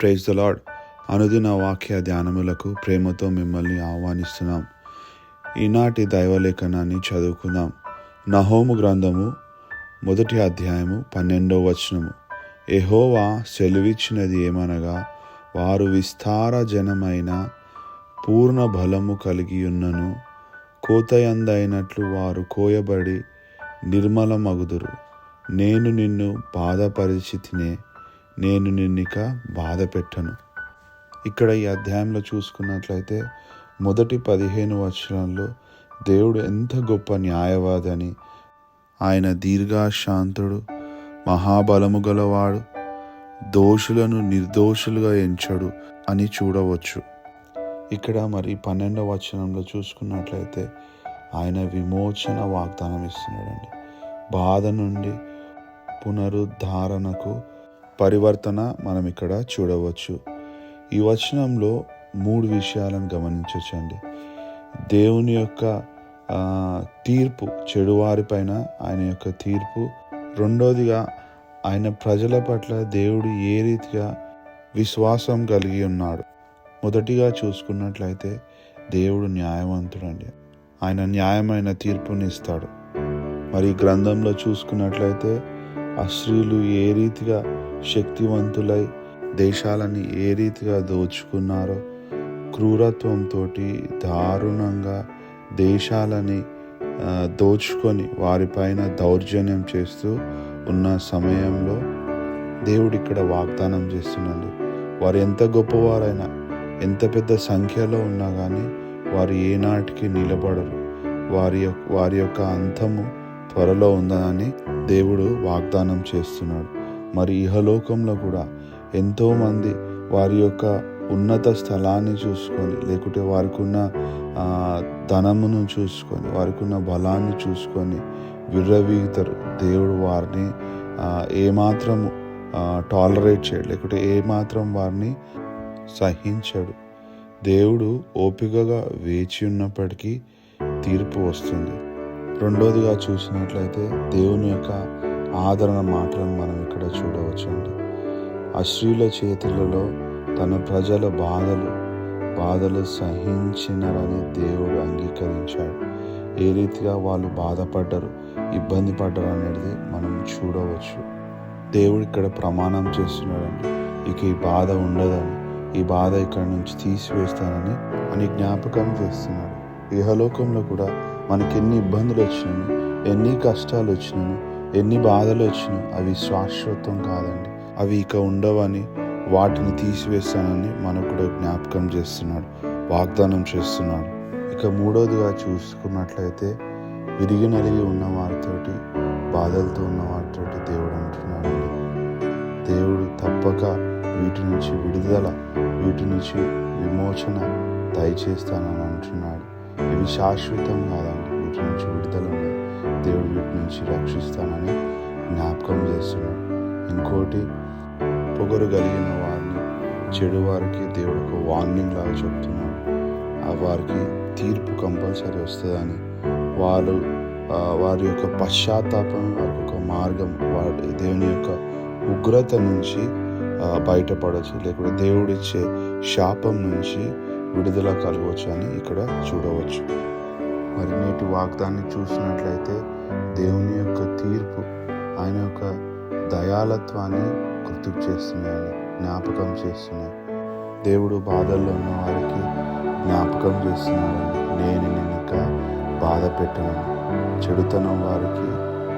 Praise the lord అనుదిన వాక్య ధ్యానములకు ప్రేమతో మిమ్మల్ని ఆహ్వానిస్తున్నాం. ఈనాటి దైవలేఖనాన్ని చదువుకుందాం. నహోము గ్రంథము మొదటి అధ్యాయము పన్నెండవ వచనము. ఎహోవా సెలవిచ్చినది ఏమనగా వారు విస్తార జనమైన పూర్ణ బలము కలిగి ఉన్నను కోతయందైనట్లు వారు కోయబడి నిర్మలమగుదురు. నేను నిన్ను బాధపరిచితినే నేను నిన్నిక బాధ పెట్టను. ఇక్కడ ఈ అధ్యాయంలో చూసుకున్నట్లయితే మొదటి పదిహేను వచనంలో దేవుడు ఎంత గొప్ప న్యాయవాదని ఆయన దీర్ఘశాంతుడు మహాబలము గలవాడు దోషులను నిర్దోషులుగా ఎంచడు అని చూడవచ్చు. ఇక్కడ మరి పన్నెండవ వచనంలో చూసుకున్నట్లయితే ఆయన విమోచన వాగ్దానం ఇస్తున్నాడండి. బాధ నుండి పునరుద్ధారణకు పరివర్తన మనం ఇక్కడ చూడవచ్చు. ఈ వచనంలో మూడు విషయాలను గమనించవచ్చండి దేవుని యొక్క తీర్పు చెడువారిపైన ఆయన యొక్క తీర్పు. రెండోదిగా ఆయన ప్రజల పట్ల దేవుడు ఏ రీతిగా విశ్వాసం కలిగి ఉన్నాడు. మొదటిగా చూసుకున్నట్లయితే దేవుడు న్యాయవంతుడండి. ఆయన న్యాయమైన తీర్పునిస్తాడు మరి గ్రంథంలో చూసుకున్నట్లయితే ఆ స్త్రీలు ఏ రీతిగా శక్తివంతులై దేశాలని ఏ రీతిగా దోచుకున్నారో క్రూరత్వంతో దారుణంగా దేశాలని దోచుకొని వారిపైన దౌర్జన్యం చేస్తూ ఉన్న సమయంలో దేవుడు ఇక్కడ వాగ్దానం చేస్తున్నాడు వారు ఎంత గొప్పవారైనా ఎంత పెద్ద సంఖ్యలో ఉన్నా కానీ వారు ఏనాటికి నిలబడరు. వారి యొక్క వారి యొక్క అంతము త్వరలో ఉందని దేవుడు వాగ్దానం చేస్తున్నాడు. మరి ఇహలోకంలో కూడా ఎంతోమంది వారి యొక్క ఉన్నత స్థలాన్ని చూసుకొని లేకుంటే వారికి ఉన్న ధనమును చూసుకొని వారికి ఉన్న బలాన్ని చూసుకొని విర్రవీగుతారు. దేవుడు వారిని ఏమాత్రం టాలరేట్ చేయడు లేకుంటే ఏమాత్రం వారిని సహించడు. దేవుడు ఓపికగా వేచి ఉన్నప్పటికీ తీర్పు వస్తుంది. రెండోదిగా చూసినట్లయితే దేవుని యొక్క ఆదరణ మాటలను మనం కూడా చూడవచ్చండి. స్త్రీల చేతులలో తన ప్రజల బాధలు బాధలు సహించినరని దేవుడు అంగీకరించాడు. ఏ రీతిగా వాళ్ళు బాధపడ్డరు ఇబ్బంది పడ్డరు అనేది మనం చూడవచ్చు. దేవుడు ఇక్కడ ప్రమాణం చేస్తున్నాడండి. ఇక ఈ బాధ ఉండదని ఈ బాధ ఇక్కడ నుంచి తీసివేస్తానని అని జ్ఞాపకం చేస్తున్నాడు. ఇహలోకంలో కూడా మనకి ఎన్ని ఇబ్బందులు వచ్చినాయి ఎన్ని కష్టాలు వచ్చినాయి ఎన్ని బాధలు వచ్చినా అవి శాశ్వతం కాదండి. అవి ఇక ఉండవని వాటిని తీసివేస్తానని మనకు కూడా జ్ఞాపకం చేస్తున్నాడు వాగ్దానం చేస్తున్నాడు. ఇక మూడోదిగా చూసుకున్నట్లయితే విరిగి నలిగి ఉన్న వారితోటి బాధలతో ఉన్న వారితోటి దేవుడు అంటున్నాడు దేవుడు తప్పక వీటి నుంచి విడుదల వీటి నుంచి విమోచన దయచేస్తానని అంటున్నాడు. ఇవి శాశ్వతం కాదండి వీటి నుంచి నుంచి రక్షిస్తానని జ్ఞాపకం చేస్తున్నాడు ఇంకోటి పొగరు కలిగిన వారిని చెడు వారికి దేవుడు ఒక వార్నింగ్ లాగా చెప్తున్నాడు ఆ వారికి తీర్పు కంపల్సరీ వస్తుందని. వాళ్ళు వారి యొక్క పశ్చాత్తాపం వారి యొక్క మార్గం వారి దేవుని యొక్క ఉగ్రత నుంచి బయటపడవచ్చు లేకుంటే దేవుడిచ్చే శాపం నుంచి విడుదల కలగవచ్చు అని ఇక్కడ చూడవచ్చు. మరి నేటి వాగ్దాన్ని చూసినట్లయితే దేవుని యొక్క తీర్పు ఆయన యొక్క దయాలత్వాన్ని గుర్తుకు చేస్తున్నాయని జ్ఞాపకం చేస్తున్నాయి దేవుడు బాధల్లో ఉన్న వారికి జ్ఞాపకం చేస్తున్నాడని నేను నేను ఇంకా బాధ పెట్టను. చెడుతనం వారికి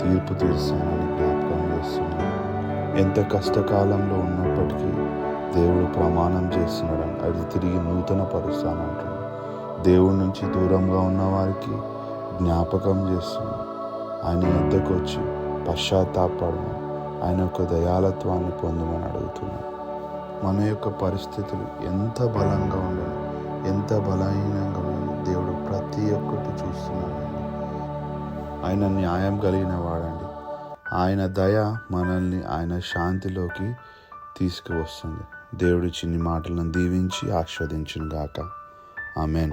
తీర్పు తీరుస్తానని జ్ఞాపకం చేస్తున్నాను ఎంత కష్టకాలంలో ఉన్నప్పటికీ దేవుడు ప్రమాణం చేస్తున్నాడని అది తిరిగి నూతన పరుస్తానంటున్నాడు. దేవుడి నుంచి దూరంగా ఉన్న వారికి జ్ఞాపకం చేస్తున్నాడు. ఆయన వద్దకు వచ్చి పశ్చాత్తాపడము ఆయన యొక్క దయాలత్వాన్ని పొందమని అడుగుతున్నాను మన యొక్క పరిస్థితులు ఎంత బలంగా ఉండను ఎంత బలహీనంగా ఉండను దేవుడు ప్రతి ఒక్కటి చూస్తున్నాడండి ఆయన న్యాయం కలిగిన వాడండి. ఆయన దయ మనల్ని ఆయన శాంతిలోకి తీసుకువస్తుంది. దేవుడి చిన్ని మాటలను దీవించి ఆస్వాదించును గాక ఆమెన్.